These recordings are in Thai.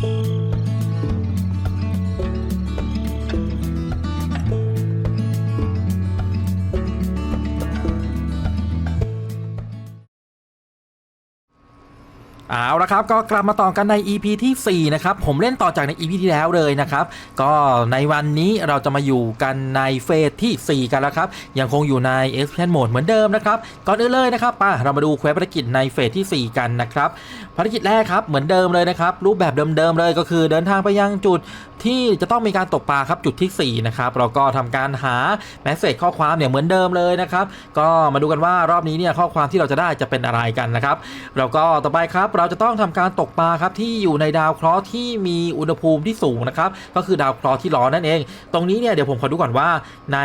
Bye. เอาละครับก็กลับมาต่อกันใน EP ที่ 4 นะครับ ผมเล่นต่อจากใน EP ที่แล้วเลยนะครับ ก็ในวันนี้เราจะมาอยู่กันในเฟสที่ 4 กันแล้วครับ ยังคงอยู่ใน Experience Mode เหมือนเดิมนะครับ ก่อนอื่นเลยนะครับป่ะเรามาดูเควสภารกิจในเฟสที่ 4 กันนะครับภารกิจแรกครับเหมือนเดิมเลยนะครับ รูปแบบเดิมๆเลยก็คือเดินทางไปยังจุดที่จะต้องมีการตกปลาครับจุดที่ 4 นะครับเราก็ทำการหาแมสเซจข้อความเนี่ยเหมือนเดิมเลยนะครับก็มาดูกันว่ารอบนี้เนี่ยข้อความที่เราจะได้จะเป็นอะไรกันนะครับแล้วก็ต่อไปครับเราจะต้องทำการตกปลาครับที่อยู่ในดาวเคราะห์ที่มีอุณหภูมิที่สูงนะครับก็คือดาวเคราะห์ที่ร้อนนั่นเอง ตรงนี้เนี่ยเดี๋ยวผมขอดูก่อนว่า ใน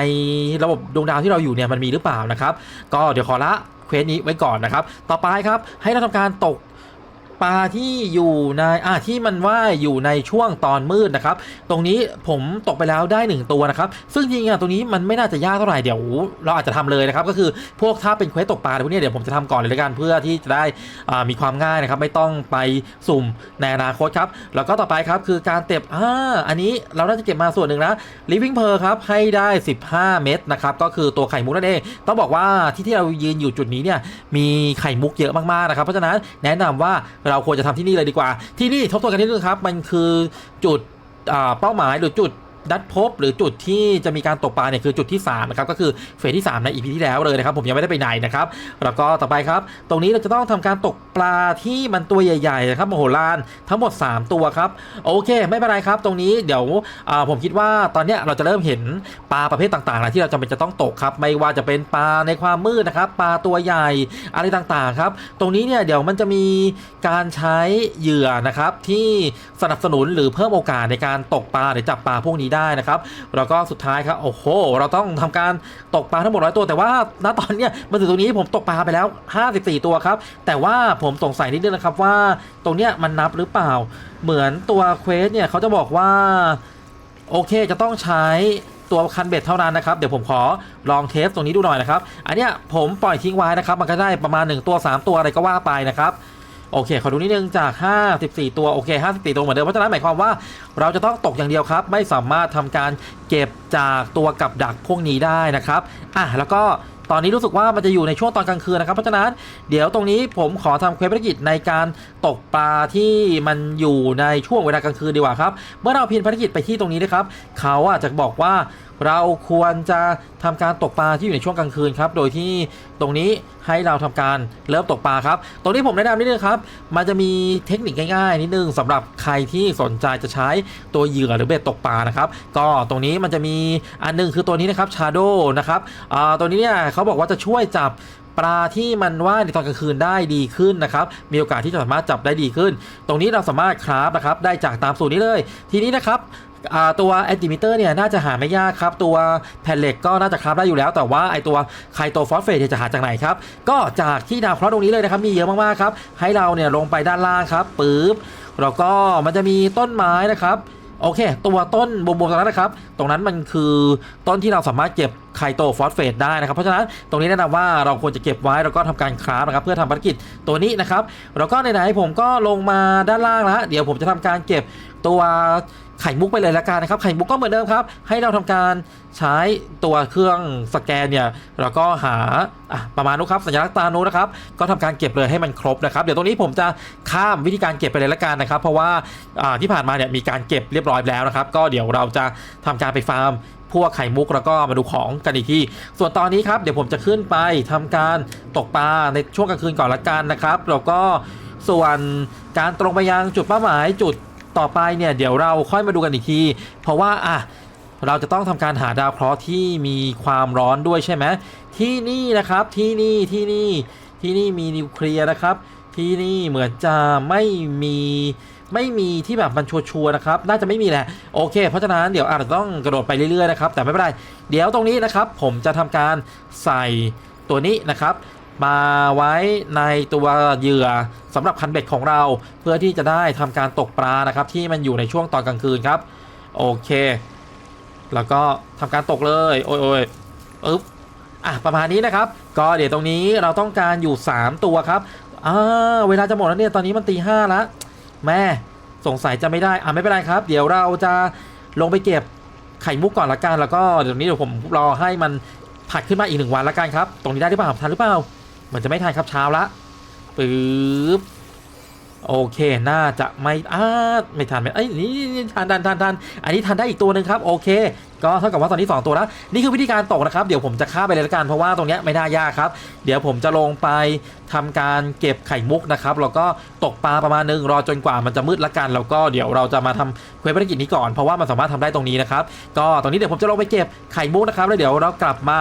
ระบบดวงดาวที่เราอยู่เนี่ยมันมีหรือเปล่านะครับ ก็เดี๋ยวขอละเควสนี้ไว้ก่อนนะครับ ต่อไปครับให้เราทำการตก ปลาที่อยู่ในอ่าที่มันว่ายอยู่ในช่วงตอนมืดนะครับ ตรงนี้ผมตกไปแล้วได้ 1 ตัวนะครับ ซึ่งจริงๆอะตรงนี้มันไม่น่าจะยากเท่าไหร่เดี๋ยว เราอาจจะทำเลยนะครับ ก็คือพวกถ้าเป็นเควสตกปลาพวกนี้เดี๋ยวผมจะทำก่อนเลยละกันเพื่อที่จะได้อ่ามีความง่ายนะครับ ไม่ต้องไปสุ่มในอนาคตครับ แล้วก็ต่อไปครับคือการเก็บอ่าอันนี้เราน่าจะเก็บมาส่วนหนึ่งนะ living pearl ครับให้ได้ 15 เม็ดนะครับก็คือตัวไข่มุกนั่นเองต้องบอกว่าที่ที่เรายืนอยู่จุดนี้เนี่ยมีไข่มุกเยอะมากๆนะครับ เพราะฉะนั้นแนะนำว่าเราควรจะทำที่นี่เลยดีกว่า ที่นี่ทบทวนกันนิดนึงครับ มันคือจุดเป้าหมายหรือจุด นัดพบหรือจุดที่จะมีการตกปลาเนี่ยคือจุดที่3นะครับก็คือเฟสที่ 3 ในอีพีที่แล้วเลยนะครับผมยังไม่ได้ไปไหนนะครับแล้วก็ต่อไปครับ ตรงนี้เราจะต้องทำการตกปลาที่มันตัวใหญ่ๆนะครับโมโหฬารทั้งหมด 3 ตัวครับโอเค ไม่เป็นไรครับ ตรงนี้เดี๋ยวผมคิดว่าตอนนี้เราจะเริ่มเห็นปลาประเภทต่างๆนะที่เราจำเป็นจะต้องตกครับ ไม่ว่าจะเป็นปลาในความมืดนะครับปลาตัวใหญ่อะไรต่างๆครับ ตรงนี้เนี่ยเดี๋ยวมันจะมีการใช้เหยื่อนะครับที่สนับสนุนหรือเพิ่มโอกาสในการตกปลาหรือจับปลาพวกนี้ได้นะครับแล้วก็สุดท้ายครับโอ้โห เราต้องทำการตกปลาทั้งหมดร้อยตัวแต่ว่าณตอนเนี้ยมาถึงตรงนี้ผมตกปลาไปแล้ว 54 ตัวครับ แต่ว่าผมสงสัยนิดนึงนะครับว่าตรงเนี้ยมันนับหรือเปล่า เหมือนตัวเควสเนี่ยเขาจะบอกว่าโอเคจะต้องใช้ตัวคันเบ็ดเท่านั้นนะครับ เดี๋ยวผมขอลองเทสตรงนี้ดูหน่อยนะครับ อันเนี้ยผมปล่อยทิ้งไว้นะครับ มันก็ได้ประมาณ 1 ตัว 3 ตัวอะไรก็ว่าไปนะครับ โอเค ขอดูนิดนึงจาก 54 ตัว โอเค 54 ตัวเหมือนเดิม เพราะฉะนั้นหมายความว่าเราจะต้องตกอย่างเดียวครับ ไม่สามารถทำการเก็บจากตัวกับดักพวกนี้ได้นะครับ อะ แล้วก็ตอนนี้รู้สึกว่ามันจะอยู่ในช่วงตอนกลางคืนนะครับ เพราะฉะนั้นเดี๋ยวตรงนี้ผมขอทำเควสภารกิจในการตกปลาที่มันอยู่ในช่วงเวลากลางคืนดีกว่าครับ เมื่อเราพิมพ์ภารกิจไปที่ตรงนี้นะครับ เขาอะจะบอกว่า เราควรจะทำการตกปลาที่อยู่ในช่วงกลางคืนครับ โดยที่ตรงนี้ให้เราทำการเริ่มตกปลาครับ ตรงนี้ผมแนะนำนิดนึงครับ มันจะมีเทคนิคง่ายๆนิดนึงสำหรับใครที่สนใจจะใช้ตัวเหยื่อหรือเบ็ดตกปลานะครับ ก็ตรงนี้มันจะมีอันหนึงคือตัวนี้นะครับ Shadow นะครับอ่าตัวนี้เนี่ยเขาบอกว่าจะช่วยจับปลาที่มันว่ายในตอนกลางคืนได้ดีขึ้นนะครับ มีโอกาสที่จะสามารถจับได้ดีขึ้น ตรงนี้เราสามารถคราฟนะครับ ได้จากตามสูตรนี้เลย ทีนี้นะครับ ตัวแอนติมิเตอร์เนี่ยน่าจะหาไม่ยากครับ ตัวแผ่นเหล็กก็น่าจะคราฟได้อยู่แล้ว แต่ว่าไอตัวไคโตฟอสเฟตจะหาจากไหนครับ ก็จากที่ดาวเคราะห์ตรงนี้เลยนะครับ มีเยอะมากๆครับ ให้เราเนี่ยลงไปด้านล่างครับปึ๊บแล้วก็มันจะมีต้นไม้นะครับโอเค ตัวต้นบวมๆตรงนั้นนะครับ ตรงนั้นมันคือต้นที่เราสามารถเก็บไคโตฟอสเฟตได้นะครับ เพราะฉะนั้นตรงนี้แนะนำว่าเราควรจะเก็บไว้แล้วก็ทำการคราฟนะครับ เพื่อทำภารกิจตัวนี้นะครับ แล้วก็ไหนๆผมก็ลงมาด้านล่างแล้วเดี๋ยวผมจะทำการเก็บตัว ไข่มุกไปเลยละกันนะครับไข่มุกก็เหมือนเดิมครับ ให้เราทำการใช้ตัวเครื่องสแกนเนี่ยแล้วก็หาประมาณนู้นครับสัญลักษณ์ตานู้นนะครับก็ทำการเก็บเลยให้มันครบนะครับ เดี๋ยวตรงนี้ผมจะข้ามวิธีการเก็บไปเลยละกันนะครับ เพราะว่าที่ผ่านมาเนี่ยมีการเก็บเรียบร้อยแล้วนะครับ ก็เดี๋ยวเราจะทำการไปฟาร์มพวกไข่มุกแล้วก็มาดูของกันอีกทีส่วนตอนนี้ครับเดี๋ยวผมจะขึ้นไปทำการตกปลาในช่วงกลางคืนก่อนละกันนะครับแล้วก็ส่วนการตรงไปยังจุดเป้าหมายจุด ต่อไปเนี่ยเดี๋ยวเราค่อยมาดูกันอีกที เพราะว่าอะเราจะต้องทำการหาดาวเคราะห์ที่มีความร้อนด้วยใช่ไหมที่นี่นะครับที่นี่ที่นี่ที่นี่มีนิวเคลียร์นะครับ ที่นี่เหมือนจะไม่มีไม่มีที่แบบมันชัวร์นะครับ น่าจะไม่มีแหละโอเค เพราะฉะนั้นเดี๋ยวอาจจะต้องกระโดดไปเรื่อยๆนะครับแต่ไม่เป็นไรเดี๋ยวตรงนี้นะครับ ผมจะทำการใส่ตัวนี้นะครับ มาไว้ในตัวเหยื่อสำหรับคันเบ็ดของเรา เพื่อที่จะได้ทำการตกปลานะครับ ที่มันอยู่ในช่วงตอนกลางคืนครับ โอเค แล้วก็ทำการตกเลย โอ้ยโอ้ยอึ๊บอะประมาณนี้นะครับ ก็เดี๋ยวตรงนี้เราต้องการอยู่ 3 ตัวครับอ่าเวลาจะหมดแล้วเนี่ยตอนนี้มันตีห้าละแม่สงสัยจะไม่ได้อะไม่เป็นไรครับ เดี๋ยวเราจะลงไปเก็บไข่มุกก่อนละกันแล้วก็เดี๋ยวนี้เดี๋ยวผมรอให้มันผัดขึ้นมาอีกหนึ่งวันละกันครับ ตรงนี้ได้หรือเปล่าทันหรือเปล่า มือนจะไม่ทันครับเช้าละปึ๊บโอเค น่าจะไม่อ้าไม่ทันไหมเอ้ยนี่ทันทันทันทันอันนี้ทันได้อีกตัวหนึ่งครับ โอเค ก็เท่ากับว่าตอนนี้ 2 ตัวแล้ว นี่คือวิธีการตกนะครับ เดี๋ยวผมจะฆ่าไปเลยละกันเพราะว่าตรงนี้ไม่น่ายากครับ เดี๋ยวผมจะลงไปทำการเก็บไข่มุกนะครับ แล้วก็ตกปลาประมาณนึง รอจนกว่ามันจะมืดละกัน แล้วก็เดี๋ยวเราจะมาทำเควสภารกิจนี้ก่อน เพราะว่ามันสามารถทำได้ตรงนี้นะครับ ก็ตอนนี้เดี๋ยวผมจะลงไปเก็บไข่มุกนะครับ แล้วเดี๋ยวเรากลับมา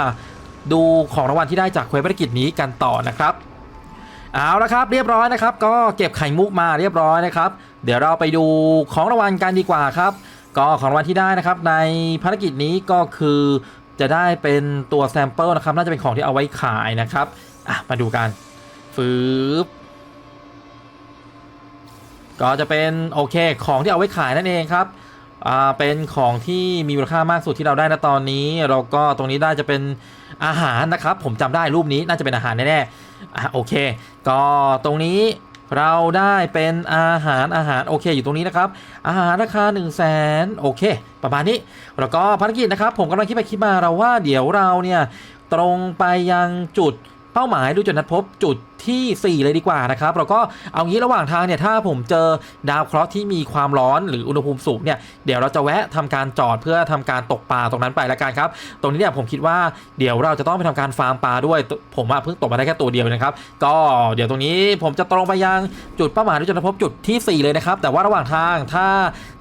ดูของรางวัลที่ได้จากเควสภารกิจนี้กันต่อนะครับเอาละครับเรียบร้อยนะครับ ก็เก็บไข่มุกมาเรียบร้อยนะครับ เดี๋ยวเราไปดูของรางวัลกันดีกว่าครับ ก็ของรางวัลที่ได้นะครับ ในภารกิจนี้ก็คือจะได้เป็นตัวแซมเปิลนะครับน่าจะเป็นของที่เอาไว้ขายนะครับอะมาดูกันฟืบก็จะเป็นโอเคของที่เอาไว้ขายนั่นเองครับอ่าเป็นของที่มีมูลค่ามากสุดที่เราได้นะตอนนี้เราก็ตรงนี้ได้จะเป็น อาหารนะครับ ผมจำได้รูปนี้น่าจะเป็นอาหารแน่ๆอะโอเค ก็ตรงนี้เราได้เป็นอาหารอาหารโอเค อยู่ตรงนี้นะครับ อาหารราคา 1 0 0 0 0แสนโอเค ประมาณนี้ แล้วก็ภารกิจนะครับ ผมกำลังคิดไปคิดมาเราว่าเดี๋ยวเราเนี่ยตรงไปยังจุด เป้าหมายดูจุดนัดพบจุดที่ 4 เลยดีกว่านะครับแล้วก็เอางี้ระหว่างทางเนี่ยถ้าผมเจอดาวเคราะห์ที่มีความร้อนหรืออุณหภูมิสูงเนี่ยเดี๋ยวเราจะแวะทำการจอดเพื่อทำการตกปลาตรงนั้นไปละกันครับ ตรงนี้เนี่ยผมคิดว่าเดี๋ยวเราจะต้องไปทำการฟาร์มปลาด้วย ผมเพิ่งตกมาได้แค่ตัวเดียวนะครับก็เดี๋ยวตรงนี้ผมจะตรงไปยังจุดเป้าหมายดูจุดนัดพบจุดที่ 4 เลยนะครับแต่ว่าระหว่างทางถ้า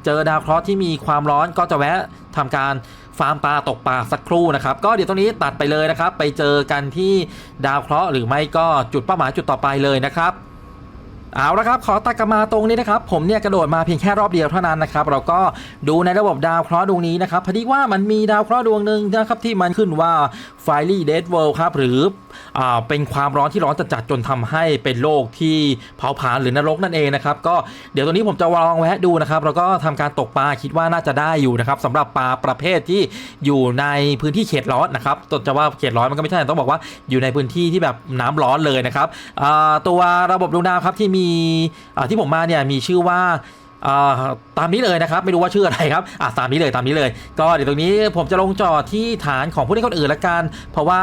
เจอดาวเคราะห์ที่มีความร้อนก็จะแวะทำการ ฟาร์มปลาตกปลาสักครู่นะครับ ก็เดี๋ยวตรงนี้ตัดไปเลยนะครับ ไปเจอกันที่ดาวเคราะห์หรือไม่ก็จุดเป้าหมายจุดต่อไปเลยนะครับเอาละครับขอตัดกลับมาตรงนี้นะครับผมเนี่ยกระโดดมาเพียงแค่รอบเดียวเท่านั้นนะครับเราก็ดูในระบบดาวเคราะห์ดวงนี้นะครับพอดีว่ามันมีดาวเคราะห์ดวงหนึ่งนะครับที่มันขึ้นว่า Fiery Dead World ครับหรืออเป็นความร้อนที่ร้อนจัดๆจนทำให้เป็นโลกที่เผาผลาญหรือนรกนั่นเองนะครับก็เดี๋ยวตรงนี้ผมจะลองแวะดูนะครับแล้วก็ทำการตกปลาคิดว่าน่าจะได้อยู่นะครับสำหรับปลาประเภทที่อยู่ในพื้นที่เขตร้อนนะครับตจะว่าเขตร้อนมันก็ไม่ใช่ต้องบอกว่าอยู่ในพื้นที่ที่แบบน้ำร้อนเลยนะครับตัวระบบดวงดาวครับที่มีที่ผมมาเนี่ยมีชื่อว่า ตามนี้เลยนะครับไม่รู้ว่าชื่ออะไรครับอะตามนี้เลยตามนี้เลย ก็เดี๋ยวตรงนี้ผมจะลงจอดที่ฐานของผู้เล่นคนอื่นละกัน เพราะว่า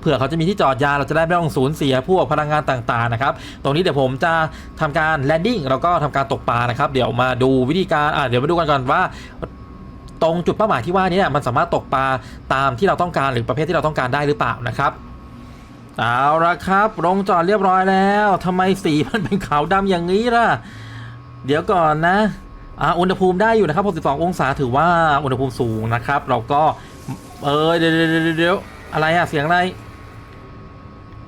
เผื่อเขาจะมีที่จอดยาเราจะได้ไม่ต้องสูญเสียพวกพลังงานต่างๆนะครับตรงนี้เดี๋ยวผมจะทำการแลนดิ้งแล้วก็ทำการตกปลานะครับเดี๋ยวมาดูวิธีการอะเดี๋ยวมาดูกันก่อนว่าตรงจุดเป้าหมายที่ว่านี้เนี่ยมันสามารถตกปลาตามที่เราต้องการหรือประเภทที่เราต้องการได้หรือเปล่านะครับเอาละครับลงจอดเรียบร้อยแล้วทำไมสีมันเป็นขาวดำอย่างนี้ล่ะ เดี๋ยวก่อนนะอ่าอุณหภูมิได้อยู่นะครับ 62 องศาถือว่าอุณหภูมิสูงนะครับ เราก็ เออเดี๋ยวเดี๋ยวเดี๋ยวอะไรอะเสียงอะไร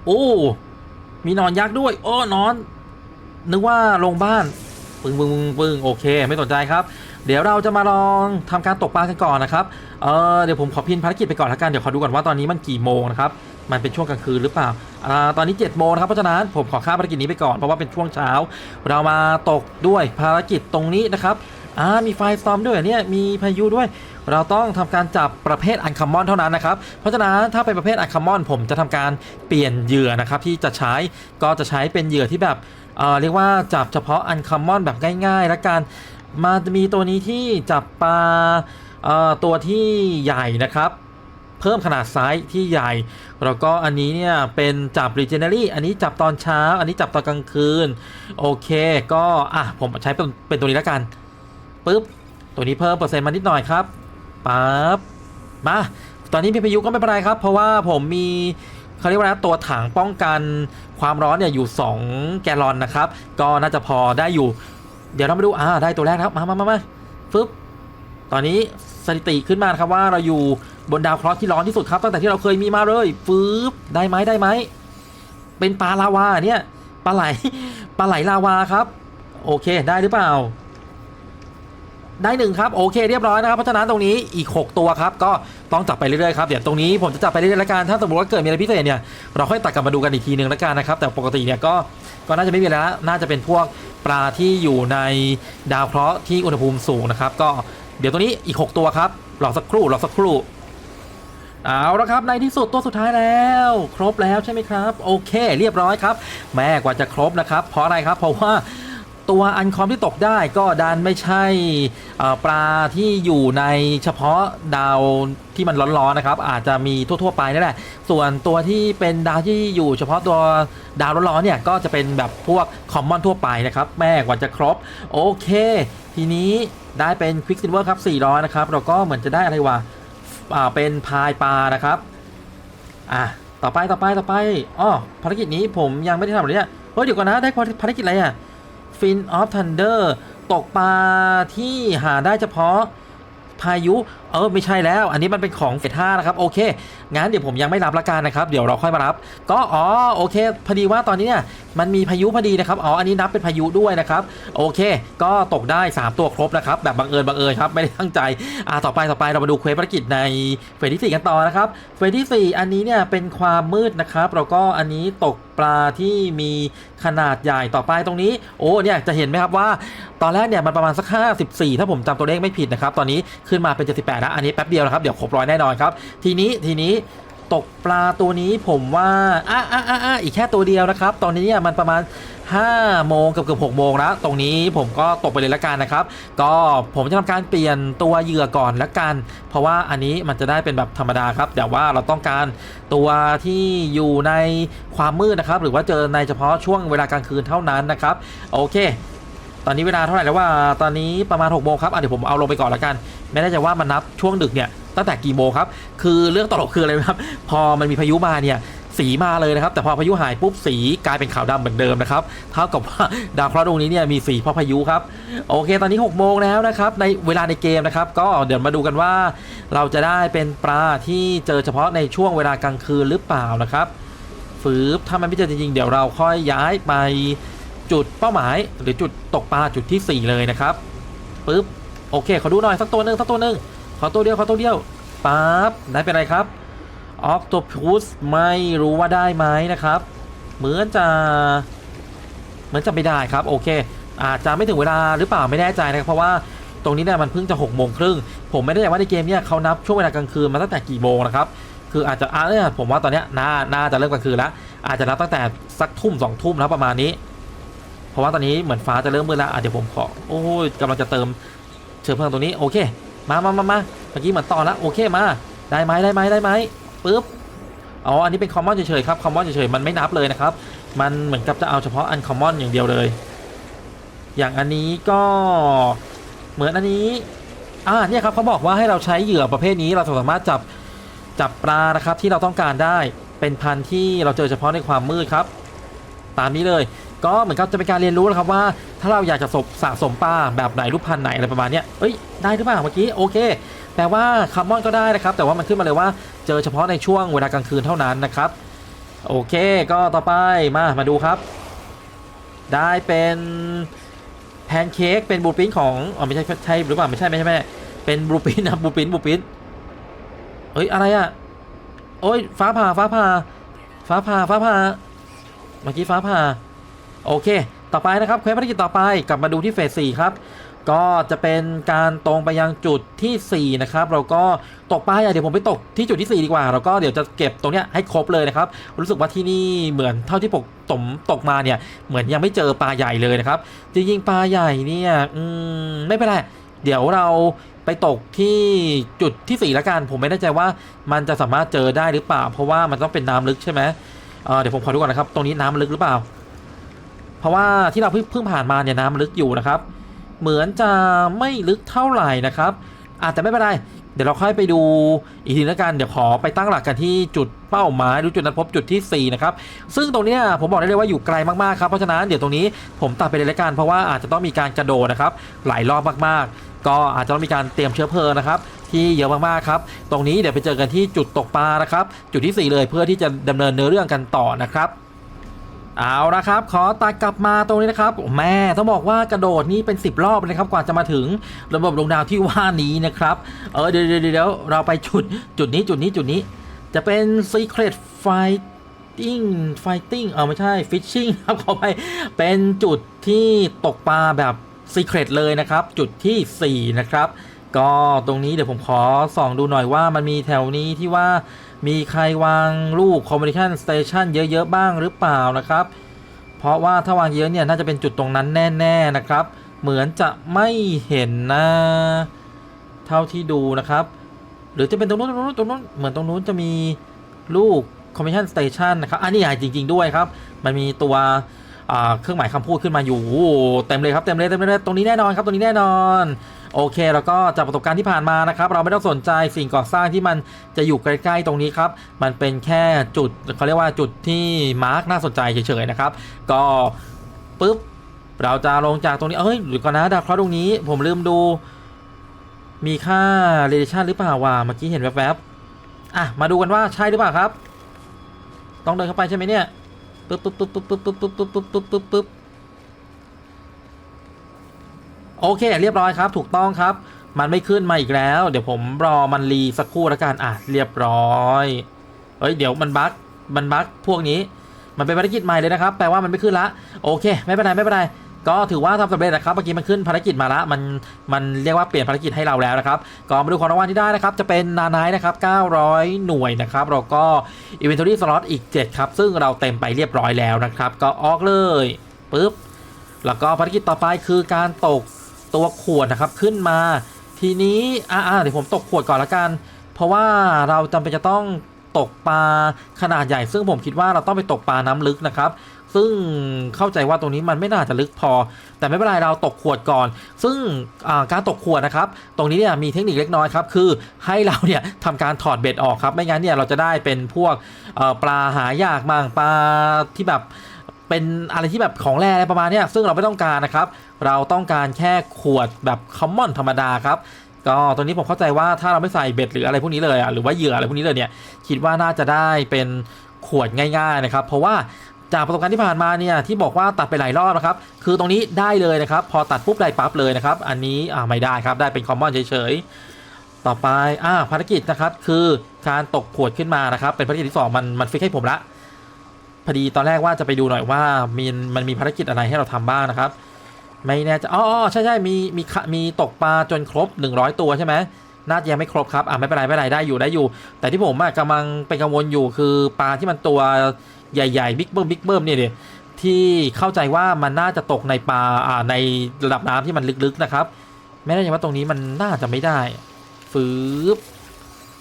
โอ้ มีนอนยักษ์ด้วย โอ้นอน นึกว่าลงบ้าน ปึ้งปึ้งปึ้งปงโอเค ไม่สนใจครับ เดี๋ยวเราจะมาลองทำการตกปลากันก่อนนะครับ เออเดี๋ยวผมขอพินภารกิจไปก่อนละกัน เดี๋ยวขอดูก่อนว่าตอนนี้มันกี่โมงนะครับ มันเป็นช่วงกลางคืนหรือเปล่าตอนนี้7จ็ดโมงนะครับเพราะฉะนั้นผมขอข้ามภารกิจนี้ไปก่อนเพราะว่าเป็นช่วงเช้า เรามาตกด้วยภารกิจตรงนี้นะครับอ่ามีไฟสตอมด้วยเนี่ยมีพายุด้วย เราต้องทำการจับประเภทอันคัมมอนเท่านั้นนะครับ เพราะฉะนั้นถ้าเป็นประเภทอันคัมมอน ผมจะทำการเปลี่ยนเหยื่อนะครับที่จะใช้ก็จะใช้เป็นเหยื่อที่แบบเอ่อเรียกว่าจับเฉพาะอันคัมมอนแบบง่ายๆ แล้วกันมาจะมีตัวนี้ที่จับปลาเอ่อตัวที่ใหญ่นะครับ เพิ่มขนาดไซส์ที่ใหญ่ แล้วก็อันนี้เนี่ยเป็นจับ Regenery อันนี้จับตอนเช้า อันนี้จับตอนกลางคืน โอเค ก็อะผมใช้เป็นเป็นตัวนี้แล้วกันปึ๊บ ตัวนี้เพิ่มเปอร์เซ็นต์มานิดหน่อยครับปั๊บมาตอนนี้มีพายุก็ไม่เป็นไรครับ เพราะว่าผมมีเขาเรียกว่าตัวถังป้องกันความร้อนเนี่ยอยู่ 2 แกลลอนนะครับ ก็น่าจะพอได้อยู่ เดี๋ยวเรามาดูอ่าได้ตัวแรกครับมามามามาฟึบตอนนี้ สถิติขึ้นมานะครับว่าเราอยู่บนดาวเคราะห์ที่ร้อนที่สุดครับตั้งแต่ที่เราเคยมีมาเลยฟืบได้ไหมได้ไหมเป็นปลาลาวาเนี่ยปลาไหลปลาไหลลาวาครับ โอเคได้หรือเปล่า ได้หนึ่งครับโอเคเรียบร้อยนะครับเพราะฉะนั้นตรงนี้อีก 6 ตัวครับ ก็ต้องจับไปเรื่อยๆครับเดี๋ยวตรงนี้ผมจะจับไปเรื่อยๆแล้วกันถ้าสมมติว่าเกิดมีอะไรพิเศษเนี่ยเราค่อยตัดกลับมาดูกันอีกทีหนึ่งแล้วกันนะครับ แต่ปกติเนี่ยก็ก็น่าจะไม่มีแล้วน่าจะเป็นพวกปลาที่อยู่ในดาวเคราะห์ที่อุณหภูมิสูงนะครับ ก็ เดี๋ยวตัวนี้อีก 6 ตัวครับรอสักครู่รอสักครู่ เอาละครับในที่สุดตัวสุดท้ายแล้ว ครบแล้วใช่ไหมครับ โอเค เรียบร้อยครับ แม่กว่าจะครบนะครับ เพราะอะไรครับ เพราะว่าตัวอันคอมที่ตกได้ก็ดันไม่ใช่ปลาที่อยู่ในเฉพาะดาวที่มันร้อนๆนะครับ อาจจะมีทั่วๆไปนั่นแหละส่วนตัวที่เป็นดาวที่อยู่เฉพาะตัวดาวร้อนๆเนี่ยก็จะเป็นแบบพวกคอมมอนทั่วไปนะครับ แม่กว่าจะครบ โอเค ทีนี้ ได้เป็นควิกซิลเวอร์ครับ400นะครับเราก็เหมือนจะได้อะไรวะอ่าเป็นพายปลานะครับอะต่อไปต่อไปต่อไปอ๋อภารกิจนี้ผมยังไม่ได้ทำเลยเนี่ยเฮ้ยเดี๋ยวก่อนนะได้ภารกิจอะไรอะฟินออฟทันเดอร์ตกปลาที่หาได้เฉพาะ พายุ เออไม่ใช่แล้ว อันนี้มันเป็นของเฟสห้านะครับโอเคงั้นเดี๋ยวผมยังไม่รับละกันนะครับเดี๋ยวเราค่อยมารับ ก็อ๋อโอเคพอดีว่าตอนนี้เนี่ยมันมีพายุพอดีนะครับอ๋ออันนี้นับเป็นพายุด้วยนะครับโอเค ก็ตกได้ 3 ตัวครบนะครับแบบบังเอิญบังเอิญครับไม่ได้ตั้งใจอ่าต่อไปต่อไปเรามาดูเควสภารกิจในเฟสที่4กันต่อนะครับเฟสที่ 4 อันนี้เนี่ยเป็นความมืดนะครับแล้วก็อันนี้ตก ปลาที่มีขนาดใหญ่ต่อไปตรงนี้ โอ้เนี่ยจะเห็นไหมครับว่าตอนแรกเนี่ยมันประมาณสัก 54 ถ้าผมจำตัวเลขไม่ผิดนะครับ ตอนนี้ขึ้นมาเป็น 78แล้วอันนี้แป๊บเดียวนะครับ เดี๋ยวครบร้อยแน่นอนครับ ทีนี้ทีนี้ตกปลาตัวนี้ผมว่าอะอะอะอะอีกแค่ตัวเดียวนะครับ ตอนนี้เนี่ยมันประมาณ 5โมงเกือบเกือบ6โมงแล้วตรงนี้ผมก็ตกไปเลยละกันนะครับ ก็ผมจะทำการเปลี่ยนตัวเหยื่อก่อนละกัน เพราะว่าอันนี้มันจะได้เป็นแบบธรรมดาครับ แต่ว่าเราต้องการตัวที่อยู่ในความมืดนะครับ หรือว่าเจอในเฉพาะช่วงเวลากลางคืนเท่านั้นนะครับ โอเค ตอนนี้เวลาเท่าไหร่แล้วว่าตอนนี้ประมาณ6โมงครับเดี๋ยวผมเอาลงไปก่อนละกัน ไม่แน่ใจว่ามันนับช่วงดึกเนี่ยตั้งแต่กี่โมงครับ คือเรื่องตลกคืออะไรครับ พอมันมีพายุมาเนี่ย สีมาเลยนะครับ แต่พอพายุหายปุ๊บสีกลายเป็นขาวดำเหมือนเดิมนะครับเท่ากับว่าดาวเคราะห์ดวงนี้เนี่ยมีสีเพราะพายุครับโอเค ตอนนี้ 6 โมงแล้วนะครับในเวลาในเกมนะครับ ก็เดี๋ยวมาดูกันว่า เราจะได้เป็นปลาที่เจอเฉพาะในช่วงเวลากลางคืนหรือเปล่านะครับฟืบถ้ามันไม่เจอจริงๆเดี๋ยวเราค่อยย้ายไปจุดเป้าหมาย หรือจุดตกปลาจุดที่ 4 เลยนะครับปึ๊บโอเคขอดูหน่อยสักตัวหนึ่งสักตัวหนึ่งขอตัวเดียวขอตัวเดียวปั๊บได้เป็นไรครับ ออกตัวพุสไม่รู้ว่าได้ไหมนะครับ เหมือนจะเหมือนจะไม่ได้ครับ โอเค อาจจะไม่ถึงเวลาหรือเปล่าไม่แน่ใจนะครับ เพราะว่าตรงนี้เนี่ยมันเพิ่งจะ6กโมงครึ่งผมไม่ได้ใจว่าในเกมเนี่ยเขานับช่วงเวลากลางคืนมาตั้งแต่กี่โมงนะครับคืออาจจะอ่าเนี่ยผมว่าตอนนี้น่าน่าจะเริ่มกลางคืนแล้ว อาจจะนับตั้งแต่สักทุ่มสองทุ่มแล้วประมาณนี้ เพราะว่าตอนนี้เหมือนฟ้าจะเริ่มมืดแล้วอะเดี๋ยวผมขอโอ้ยกำลังจะเติมเชื้อเพลิงตรงนี้โอเค มามามามาเมื่อกี้เหมือนตอนแล้วโอเคมา ได้ไหมได้ไหมได้ไหม ปึ๊บอ๋ออันนี้เป็นคอมมอนเฉยๆครับคอมมอนเฉยๆมันไม่นับเลยนะครับ มันเหมือนกับจะเอาเฉพาะอันคอมมอนอย่างเดียวเลย อย่างอันนี้ก็เหมือนอันนี้อ่าเนี่ยครับเขาบอกว่าให้เราใช้เหยื่อประเภทนี้เราสามารถจับจับปลานะครับที่เราต้องการได้เป็นพันธุ์ที่เราเจอเฉพาะในความมืดครับ ตามนี้เลย ก็เหมือนกับจะเป็นการเรียนรู้นะครับว่า ถ้าเราอยากจะสสะสมปลาแบบไหนรูปพันธุ์ไหนอะไรประมาณนี้เอ้ยได้หรือเปล่าเมื่อกี้โอเคแปลว่าคาร์มอนก็ได้นะครับ แต่ว่ามันขึ้นมาเลยว่า เจอเฉพาะในช่วงเวลากลางคืนเท่านั้นนะครับ โอเคก็ต่อไปมามาดูครับ ได้เป็นแพนเค้กเป็นบูปรินของอ๋อไม่ใช่ใช่หรือเปล่าไม่ใช่ไม่ใช่ไม่เป็นบูปรินนะบูปรินบูปรินเฮ้ยอะไรอะโอ้ยฟ้าผ่าฟ้าผ่าฟ้าผ่าฟ้าผ่าเมื่อกี้ฟ้าผ่าโอเค ต่อไปนะครับเควสภารกิจต่อไปกลับมาดูที่เฟสสี่ครับ ก็จะเป็นการตรงไปยังจุดทีสี่4 นะครับ เราก็ตกปลาใหญ่เดี๋ยวผมไปตกที่จุดที่ 4 ดีกว่าแล้วก็เดี๋ยวจะเก็บตรงเนี้ยให้ครบเลยนะครับ รู้สึกว่าที่นี่เหมือนเท่าที่ปกตมตกมาเนี่ยเหมือนยังไม่เจอปลาใหญ่เลยนะครับ จริงๆปลาใหญ่เนี่ยอืมไม่เป็นไรเดี๋ยวเราไปตกที่จุดที่4แล้วกันผมไม่แน่ใจว่ามันจะสามารถเจอได้หรือเปล่า เพราะว่ามันต้องเป็นน้ำลึกใช่ไหมเเดี๋ยวผมขอดูก่อนนะครับ ตรงนี้น้ำลึกหรือเปล่า เพราะว่าที่เราเพิ่งเพิ่งผ่านมาเนี่ยน้ำลึกอยู่นะครับ เหมือนจะไม่ลึกเท่าไหร่นะครับอาจจะไม่เป็นไร เดี๋ยวเราค่อยไปดูอีกทีล้วกัน เดี๋ยวขอไปตั้งหลักกันที่จุดเป้าหมายหรือจุดนัดพบจุดที่ 4 นะครับ ซึ่งตรงนี้ผมบอกได้เลยว่าอยู่ไกลมากๆครับ เพราะฉะนั้นเดี๋ยวตรงนี้ผมตัดไปเลยละกัน เพราะว่าอาจจะต้องมีการกระโดดนะครับ หลายรอบมากๆ ก็อาจจะต้องมีการเตรียมเชื้อเพลิงนะครับที่เยอะมากๆครับ ตรงนี้เดี๋ยวไปเจอกันที่จุดตกปลานะครับ จุดที่ 4 เลยเพื่อที่จะดำเนินเนื้อเรื่องกันต่อนะครับ เอาละครับ ขอตัดกลับมาตรงนี้นะครับ แม่ต้องบอกว่ากระโดดนี่เป็น 10 รอบเลยครับ กว่าจะมาถึงระบบดวงดาวที่ว่านี้นะครับ เออเดี๋ยวเดี๋ยวเเราไปจุดจุดนี้จุดนี้จุดนี้ จะเป็น Secret Fighting Fighting เออไม่ใช่ Fishing ครับขอไปเป็นจุดที่ตกปลาแบบ Secret เลยนะครับ จุดทีสี่ 4 นะครับ ก็ตรงนี้เดี๋ยวผมขอส่องดูหน่อยว่ามันมีแถวนี้ที่ว่า มีใครวางลูก Communication Station เยอะ ๆ บ้างหรือเปล่านะครับ เพราะว่าถ้าวางเยอะเนี่ยน่าจะเป็นจุดตรงนั้นแน่ ๆ นะครับ เหมือนจะไม่เห็นนะ เท่าที่ดูนะครับ หรือจะเป็นตรงนู้นตรงนู้นตรงนู้นเหมือนตรงนู้นจะมีลูก Commission Station นะครับ อันนี้ใหญ่จริง ๆ ด้วยครับ มันมีตัวเครื่องหมายคำพูดขึ้นมาอยู่เต็มเลยครับเต็มเลยเต็มเลยตรงนี้แน่นอนครับตรงนี้แน่นอน โอเค แล้วก็จากประสบการณ์ที่ผ่านมานะครับ เราไม่ต้องสนใจสิ่งก่อสร้างที่มันจะอยู่ใกล้ๆตรงนี้ครับ มันเป็นแค่จุดเขาเรียกว่าจุดที่มาร์กน่าสนใจเฉยๆนะครับ ก็ปุ๊บเราจะลงจากตรงนี้เอ้ยหรือก่อนนะดาวเคราะห์ตรงนี้ ผมลืมดู มีค่าเรดิชันหรือเปล่าวะเมื่อกี้เห็นแวบๆอะมาดูกันว่าใช่หรือเปล่าครับ ต้องเดินเข้าไปใช่ไหมเนี่ยปึ๊บปึ๊บปึ๊บปึ๊บปึ๊บปึ๊บปึ๊บปึ๊บปึ๊บปึ๊บปึ๊บ โอเค เรียบร้อยครับ ถูกต้องครับ มันไม่ขึ้นมาอีกแล้ว เดี๋ยวผมรอมันรีสักครู่แล้วกันอะเรียบร้อยเอ้ยเดี๋ยวมันบั๊กมันบั๊กพวกนี้ มันเป็นภารกิจใหม่เลยนะครับ แปลว่ามันไม่ขึ้นละ โอเค ไม่เป็นไรไม่เป็นไรก็ถือว่าทำสำเร็จนะครับเมื่อกี้มันขึ้นภารกิจมาละมันมันเรียกว่าเปลี่ยนภารกิจให้เราแล้วนะครับก็มาดูของรางวัลที่ได้นะครับ จะเป็นนาไนนะครับ 900 หน่วยนะครับแล้วก็ Inventory Slot อีก 7 ครับ ซึ่งเราเต็มไปเรียบร้อยแล้วนะครับ ก็ออกเลยปึ๊บแล้วก็ภารกิจต่อไปคือการตก ตัวขวดนะครับขึ้นมา ทีนี้อ่าเดี๋ยวผมตกขวดก่อนละกัน เพราะว่าเราจำเป็นจะต้องตกปลาขนาดใหญ่ ซึ่งผมคิดว่าเราต้องไปตกปลาน้ำลึกนะครับ ซึ่งเข้าใจว่าตรงนี้มันไม่น่าจะลึกพอ แต่ไม่เป็นไรเราตกขวดก่อน ซึ่งาการตกขวดนะครับ ตรงนี้เนี่ยมีเทคนิคเล็กน้อยครับ คือให้เราเนี่ยทำการถอดเบ็ดออกครับ ไม่งั้นเนี่ยเราจะได้เป็นพวกปลาหายากบางปลาที่แบบเป็นอะไรที่แบบของแร่อะไรประมาณนี้ซึ่งเราไม่ต้องการนะครับ เราต้องการแค่ขวดแบบคอมมอนธรรมดาครับก็ตรงนี้ผมเข้าใจว่าถ้าเราไม่ใส่เบ็ดหรืออะไรพวกนี้เลยอะหรือว่าเหยื่ออะไรพวกนี้เลยเนี่ยคิดว่าน่าจะได้เป็นขวดง่าย ๆนะครับ เพราะว่าจากประสบการณ์ที่ผ่านมาเนี่ยที่บอกว่าตัดไปหลายรอบนะครับคือตรงนี้ได้เลยนะครับ พอตัดปุ๊บได้ปั๊บเลยนะครับ อันนี้อ่าไม่ได้ครับได้เป็นคอมมอนเฉยๆต่อไปอ่าภารกิจนะครับคือการตกขวดขึ้นมานะครับ เป็นภารกิจที่สองมันมันฟิกให้ผมละพอดีตอนแรกว่าจะไปดูหน่อยว่ามีมันมีภารกิจอะไรให้เราทำบ้างนะครับ ไม่แน่ใจอ๋ออ๋อใช่ใช่มีมีมีตกปลาจนครบ 100 ตัวใช่ไหมน่าจะยังไม่ครบครับอะไม่เป็นไรไม่เป็นไรได้อยู่ได้อยู่ แต่ที่ผมอะกำลังเป็นกังวลอยู่คือปลาที่มันตัวใหญ่ๆบิ๊กเบิ้มบิ๊กเบิ้มเนี่ยดิที่เข้าใจว่ามันน่าจะตกในปลาอ่าในระดับน้ำที่มันลึกๆนะครับ ไม่แน่ใจว่าตรงนี้มันน่าจะไม่ได้ฟืบ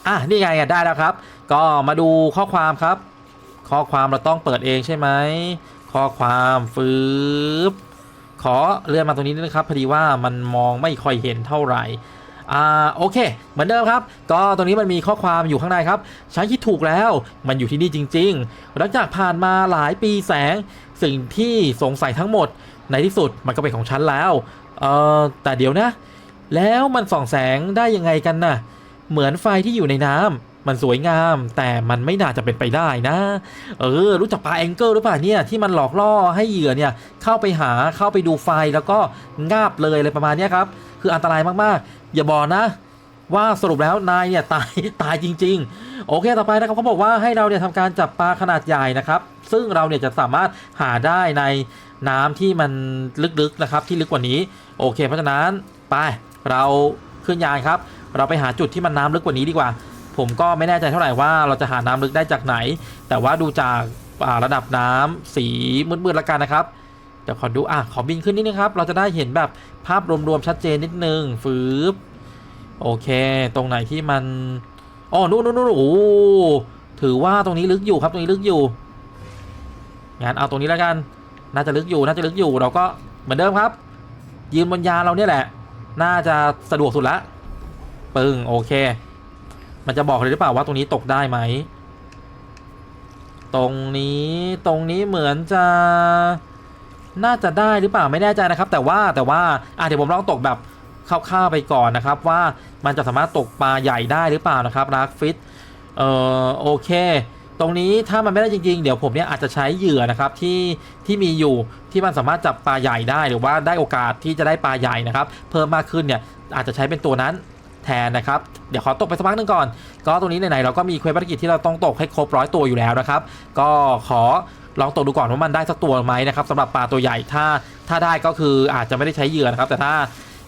อะนี่ไงอะได้แล้วครับ ก็มาดูข้อความครับ ข้อความเราต้องเปิดเองใช่ไหมข้อความฟืบ ขอเลื่อนมาตรงนี้นิดนะครับพอดีว่ามันมองไม่ค่อยเห็นเท่าไหร่อ่าโอเค เหมือนเดิมครับ ก็ตรงนี้มันมีข้อความอยู่ข้างในครับฉันคิดถูกแล้วมันอยู่ที่นี่จริงๆหลังจากผ่านมาหลายปีแสงสิ่งที่สงสัยทั้งหมดในที่สุดมันก็เป็นของฉันแล้วเออแต่เดี๋ยวนะ แล้วมันส่องแสงได้ยังไงกันน่ะ เหมือนไฟที่อยู่ในน้ำ มันสวยงาม แต่มันไม่น่าจะเป็นไปได้นะ เออ รู้จักปลาแองเกิลหรือเปล่าเนี่ยที่มันหลอกล่อให้เหยื่อเนี่ยเข้าไปหาเข้าไปดูไฟแล้วก็งาบเลยอะไรประมาณนี้ครับคืออันตรายมากๆ อย่าบอกนะว่าสรุปแล้วนายเนี่ยตายตายจริง ๆ โอเคต่อไปนะครับเขาบอกว่าให้เราเนี่ยทำการจับปลาขนาดใหญ่นะครับ ซึ่งเราเนี่ยจะสามารถหาได้ในน้ำที่มันลึกๆนะครับที่ลึกกว่านี้ โอเค เพราะฉะนั้นไปเราขึ้นยานครับ เราไปหาจุดที่มันน้ำลึกกว่านี้ดีกว่า ผมก็ไม่แน่ใจเท่าไหร่ว่าเราจะหาน้ำลึกได้จากไหน แต่ว่าดูจาการะดับน้ำสีมืดๆแล้วกันนะครับเดี๋ยวขอดูอะขอบินขึ้นนิดนึงครับ เราจะได้เห็นแบบภาพรวมๆชัดเจนนิดนึงฟืบโอเค ตรงไหนที่มันอ๋อนู่นนู่นนู่นโอ้ถือว่าตรงนี้ลึกอยู่ครับตรงนี้ลึกอยู่งั้นเอาตรงนี้แล้วกัน น่าจะลึกอยู่น่าจะลึกอยู่เราก็เหมือนเดิมครับ ยืนบนยาเราเนี่ยแหละ น่าจะสะดวกสุดละปึ้งโอเค มันจะบอกเลยหรือเปล่าว่าตรงนี้ตกได้ไหม ตรงนี้ตรงนี้เหมือนจะน่าจะได้หรือเปล่าไม่แน่ใจนะครับ แต่ว่าแต่ว่าอะเดี๋ยวผมลองตกแบบคร่าวๆไปก่อนนะครับ ว่ามันจะสามารถตกปลาใหญ่ได้หรือเปล่านะครับรักฟิตเอ่อโอเค ตรงนี้ถ้ามันไม่ได้จริงๆ เดี๋ยวผมเนี่ยอาจจะใช้เหยื่อนะครับที่ที่มีอยู่ที่มันสามารถจับปลาใหญ่ได้หรือว่าได้โอกาสที่จะได้ปลาใหญ่นะครับ เพิ่มมากขึ้นเนี่ยอาจจะใช้เป็นตัวนั้น แทนนะครับ เดี๋ยวขอตกไปสักพักหนึ่งก่อน ก็ตรงนี้ไหนๆเราก็มีเควสภารกิจที่เราต้องตกให้ครบร้อยตัวอยู่แล้วนะครับ ก็ขอลองตกดูก่อนว่ามันได้สักตัวไหมนะครับสำหรับปลาตัวใหญ่ถ้าถ้าได้ก็คืออาจจะไม่ได้ใช้เหยื่อนะครับ แต่ถ้า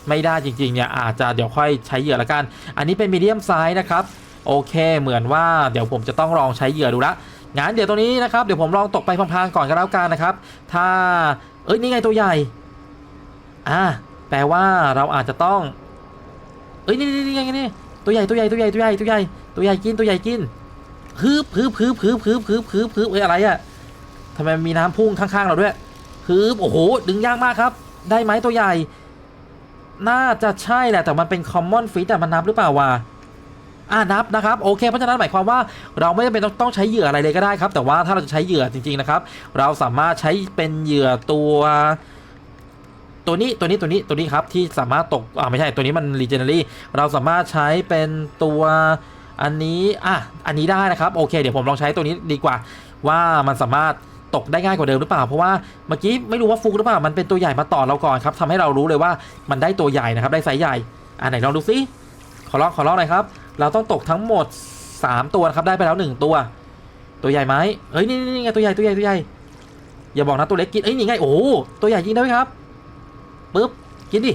ไม่ได้จริงๆเนี่ยอาจจะเดี๋ยวค่อยใช้เหยื่อละกัน อันนี้เป็นมีเดียมไซส์นะครับโอเค เหมือนว่าเดี๋ยวผมจะต้องลองใช้เหยื่อดูละงั้นเดี๋ยวตัวนี้นะครับเดี๋ยวผมลองตกไปพลางๆก่อนก็แล้วกันนะครับ ถ้าเอ้ยนี่ไงตัวใหญ่อ่าแปลว่าเราอาจจะต้อง เอ้ยนี่นี่นี่ไงนี่ตัวใหญ่ตัวใหญ่ตัวใหญ่ตัวใหญ่ตัวใหญ่ตัวใหญ่กินตัวใหญ่กินฮึบฮึบฮึบฮึบฮึบฮึบฮึบฮึบเอ้ยอะไรอะทำไมมีน้ำพุ่งข้างๆเราด้วยฮึบโอ้โห ดึงยากมากครับ ได้ไหมตัวใหญ่ น่าจะใช่แหละแต่มันเป็น common fish แต่มันนับหรือเปล่าวะอ่านับนะครับโอเคเพราะฉะนั้นหมายความว่าเราไม่จำเป็นต้องใช้เหยื่ออะไรเลยก็ได้ครับ แต่ว่าถ้าเราจะใช้เหยื่อจริงๆนะครับ เราสามารถใช้เป็นเหยื่อตัว ตัวนี้ตัวนี้ตัวนี้ตัวนี้ครับที่สามารถตกอ่าไม่ใช่ตัวนี้มัน legendary เราสามารถใช้เป็นตัวอันนี้อะอันนี้ได้นะครับโอเค เดี๋ยวผมลองใช้ตัวนี้ดีกว่า ว่ามันสามารถตกได้ง่ายกว่าเดิมหรือเปล่า เพราะว่าเมื่อกี้ไม่รู้ว่าฟุกหรือเปล่ามันเป็นตัวใหญ่มาต่อเราก่อนครับทำให้เรารู้เลยว่ามันได้ตัวใหญ่นะครับได้ไซส์ใหญ่อ่าไหนลองดูซิขอลองขอลองหน่อยครับ เราต้องตกทั้งหมด 3 ตัวนะครับได้ไปแล้ว 1 ตัว ตัวใหญ่ไหมเอ้ยนี่นี่ไงตัวใหญ่ตัวใหญ่ตัวใหญ่อย่าบอกนะตัวเล็กกินเอ้ยนี่ไงโอ้ตัวใหญ่จริงด้วยครับ ปึ๊บกินดิ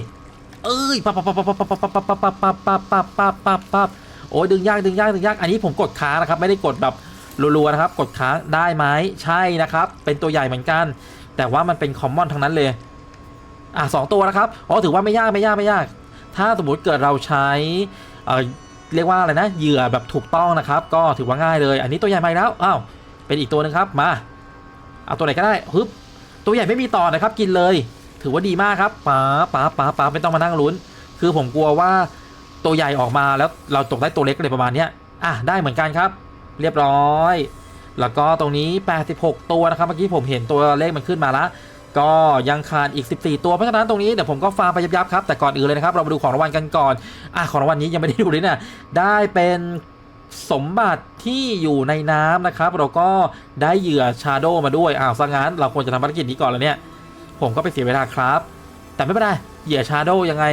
เอ้ยปั๊บปั๊บปั๊บปั๊บปั๊บปั๊บปั๊บปั๊บปั๊บปั๊บปั๊บปั๊บปั๊บปั๊บโอ้ยดึงยากดึงยากดึงยากอันนี้ผมกดค้านะครับ ไม่ได้กดแบบรัวๆนะครับ กดค้างได้ไหมใช่นะครับ เป็นตัวใหญ่เหมือนกัน แต่ว่ามันเป็นคอมมอนทั้งนั้นเลยอะสองตัวนะครับอ๋อถือว่าไม่ยากไม่ยากไม่ยาก ถ้าสมมติเกิดเราใช้เอ่อเรียกว่าอะไรนะเหยื่อแบบถูกต้องนะครับ ก็ถือว่าง่ายเลย อันนี้ตัวใหญ่มาอีกแล้วอ้าวเป็นอีกตัวหนึ่งครับมาเอาตัวไหนก็ได้ฮึบตัวใหญ่ไม่มีต่อนะครับ กินเลย ถือว่าดีมากครับป๋าป๋าป๋าป๋าไม่ต้องมานั่งลุ้น คือผมกลัวว่าตัวใหญ่ออกมาแล้วเราตกได้ตัวเล็กอะไรประมาณเนี้ยอะได้เหมือนกันครับ เรียบร้อย แล้วก็ตรงนี้ 86 ตัวนะครับเมื่อกี้ผมเห็นตัวเลขมันขึ้นมาล้วก็ยังขาดอีก 14 ตัวเพราะฉะนั้นตรงนี้เดี๋ยวผมก็ฟาร์มไปยับๆครับแต่ก่อนอื่นเลยนะครับเรามาดูของรางวัลกันก่อนอะของรางวัลนี้ยังไม่ได้ดูเลยนะได้เป็นสมบัติที่อยู่ในน้ำนะครับ เราก็ได้เหยื่อชาโดมาด้วยอ้าวซะงั้นเราควรจะทำภารกิจนี้ก่อนแล้วเนี่ย ผมก็ไปเสียเวลาครับ แต่ไม่เป็นไรเหยื่อชาโดยังไง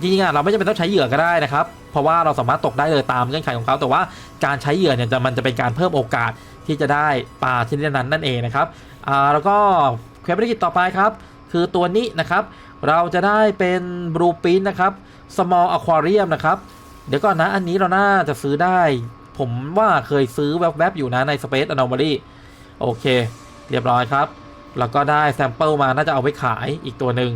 จริงๆอะเราไม่จำเป็นต้องใช้เหยื่อก็ได้นะครับ เพราะว่าเราสามารถตกได้เลยตามเงื่อนไขของเขา แต่ว่าการใช้เหยื่อเนี่ยจะมันจะเป็นการเพิ่มโอกาสที่จะได้ปลาชนิดนั้นนั่นเองนะครับอ่าแล้วก็เควสภารกิจต่อไปครับ คือตัวนี้นะครับ เราจะได้เป็นบลูปินนะครับ small aquarium นะครับ เดี๋ยวก่อนนะอันนี้เราน่าจะซื้อได้ ผมว่าเคยซื้อแวบๆอยู่นะใน Space Anomaly โอเค เรียบร้อยครับ แล้วก็ได้แซมเปิลมาน่าจะเอาไว้ขายอีกตัวหนึ่ง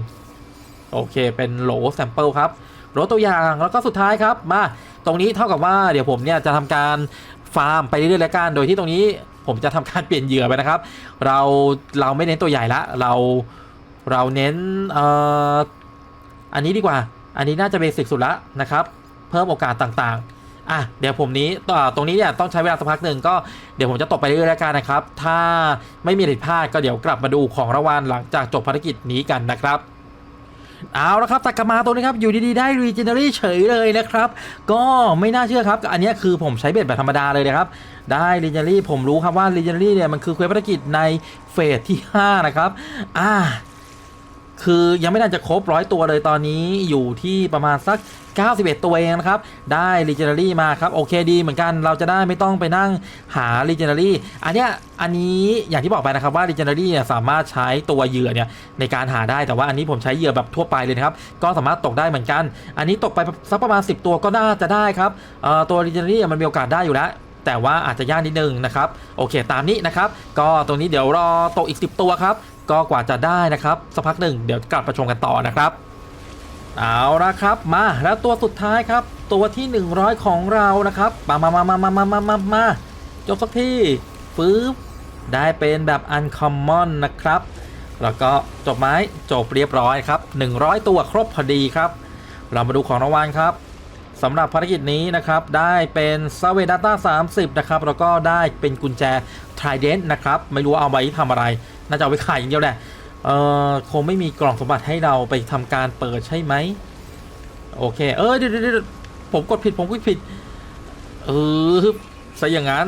โอเค เป็นโหลแซมเปิลครับโหลตัวอย่างแล้วก็สุดท้ายครับมาตรงนี้เท่ากับว่าเดี๋ยวผมเนี่ยจะทำการฟาร์มไปเรื่อยๆแล้วกันโดยที่ตรงนี้ผมจะทำการเปลี่ยนเหยื่อไปนะครับ เราเราไม่เน้นตัวใหญ่ละเราเราเน้นเอ่ออันนี้ดีกว่า อันนี้น่าจะเบสิกสุดละนะครับ เพิ่มโอกาสต่างๆ อะเดี๋ยวผมนี้ต่อตรงนี้เนี่ยต้องใช้เวลาสักพักหนึ่งก็เดี๋ยวผมจะตกไปเรื่อยๆแล้วกันนะครับ ถ้าไม่มีผิดพลาดก็เดี๋ยวกลับมาดูของรางวัลหลังจากจบภารกิจนี้กันนะครับเอาละครับตักกมาตัวนี้ครับอยู่ดีๆได้ Regenerate เฉยเลยนะครับ ก็ไม่น่าเชื่อครับ อันนี้คือผมใช้เบ็ดแบบธรรมดาเลยนะครับ ได้ Regenerate ผมรู้ครับว่า Regenerate เนี่ยมันคือเควสภารกิจในเฟสที่ 5 นะครับ อ่า คือยังไม่น่าจะครบร้อยตัวเลยตอนนี้อยู่ที่ประมาณสัก 91 ตัวเองนะครับ ได้ Legendary มาครับ โอเคดีเหมือนกันเราจะได้ไม่ต้องไปนั่งหา Legendary อันเนี้ยอันนี้อย่างที่บอกไปนะครับว่า Legendary เนี่ยสามารถใช้ตัวเหยื่อเนี่ยในการหาได้แต่ว่าอันนี้ผมใช้เหยื่อแบบทั่วไปเลยนะครับ ก็สามารถตกได้เหมือนกัน อันนี้ตกไปสักประมาณ 10 ตัวก็น่าจะได้ครับเอ่อตัว Legendary มันมีโอกาสได้อยู่แล้ว แต่ว่าอาจจะยากนิดนึงนะครับ โอเคตามนี้นะครับ ก็ตรงนี้เดี๋ยวรอตกอีก 10 ตัวครับ ก็กว่าจะได้นะครับสักพักหนึ่งเดี๋ยวกลับมาชมกันต่อนะครับเอาละครับมาแล้วตัวสุดท้ายครับ ตัวที่ 100 ของเรานะครับมามามามามามามามามาจบสักทีฟื้บได้เป็นแบบอันคอมมอนนะครับ แล้วก็จบไม้จบเรียบร้อยครับ 100 ตัวครบพอดีครับ เรามาดูของรางวัลครับ สำหรับภารกิจนี้นะครับ ได้เป็นซาเวด a ต้า30 นะครับ แล้วก็ได้เป็นกุญแจ Trident นะครับ ไม่รู้เอาไว้ทำอะไร น่าจะเอาไว้ขายอย่างเดียวแหละเออคงไม่มีกล่องสมบัติให้เราไปทำการเปิดใช่ไหมโอเค เออเดี๋ยวเดี๋ยวเดี๋ยวผมกดผิดผมกดผิดเออฮึบซะอย่างนั้น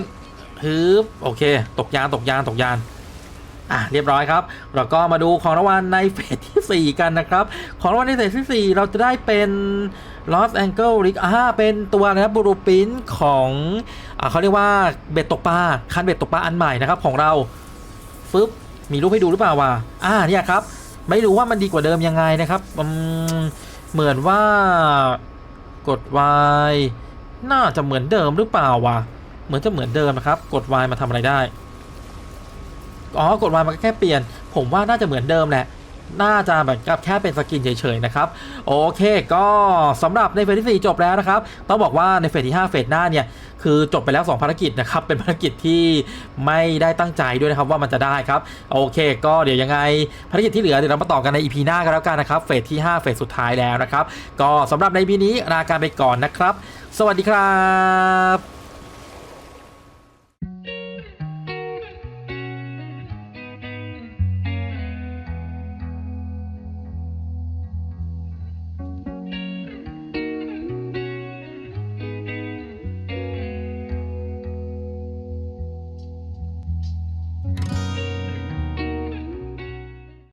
ฮึบโอเค ตกยานตกยานตกยาน อะเรียบร้อยครับ เราก็มาดูของรางวัลในเฟสที่ 4 กันนะครับ ของรางวัลในเฟสที่ 4 เราจะได้เป็น Lost Angle Rig อ่าเป็นตัวนะครับบูรูปินของอ่าเขาเรียกว่าเบ็ดตกปลาคันเบ็ดตกปลาอันใหม่นะครับของเราฟึบมีรูปให้ดูหรือเปล่าวะอ่าเนี่ยครับ ไม่รู้ว่ามันดีกว่าเดิมยังไงนะครับเหมือนว่ากด Y น่าจะเหมือนเดิมหรือเปล่าวะเหมือนจะเหมือนเดิมนะครับ กด Y มาทำอะไรได้ อ๋อกดวายมันก็แค่เปลี่ยน ผมว่าน่าจะเหมือนเดิมแหละน่าจะแบบกับแค่เป็นสกินเฉยๆนะครับ โอเคก็สำหรับในเฟสที่ 4 จบแล้วนะครับ ต้องบอกว่าในเฟสที่ 5 เฟสหน้าเนี่ย คือจบไปแล้ว 2 ภารกิจนะครับ เป็นภารกิจที่ไม่ได้ตั้งใจด้วยนะครับว่ามันจะได้ครับ โอเค ก็เดี๋ยวยังไงภารกิจที่เหลือเดี๋ยวเรามาต่อกันใน EP หน้ากันแล้วกันนะครับเฟสที่ 5 เฟสสุดท้ายแล้วนะครับ ก็สำหรับใน EP นี้ลาการไปก่อนนะครับ สวัสดีครับ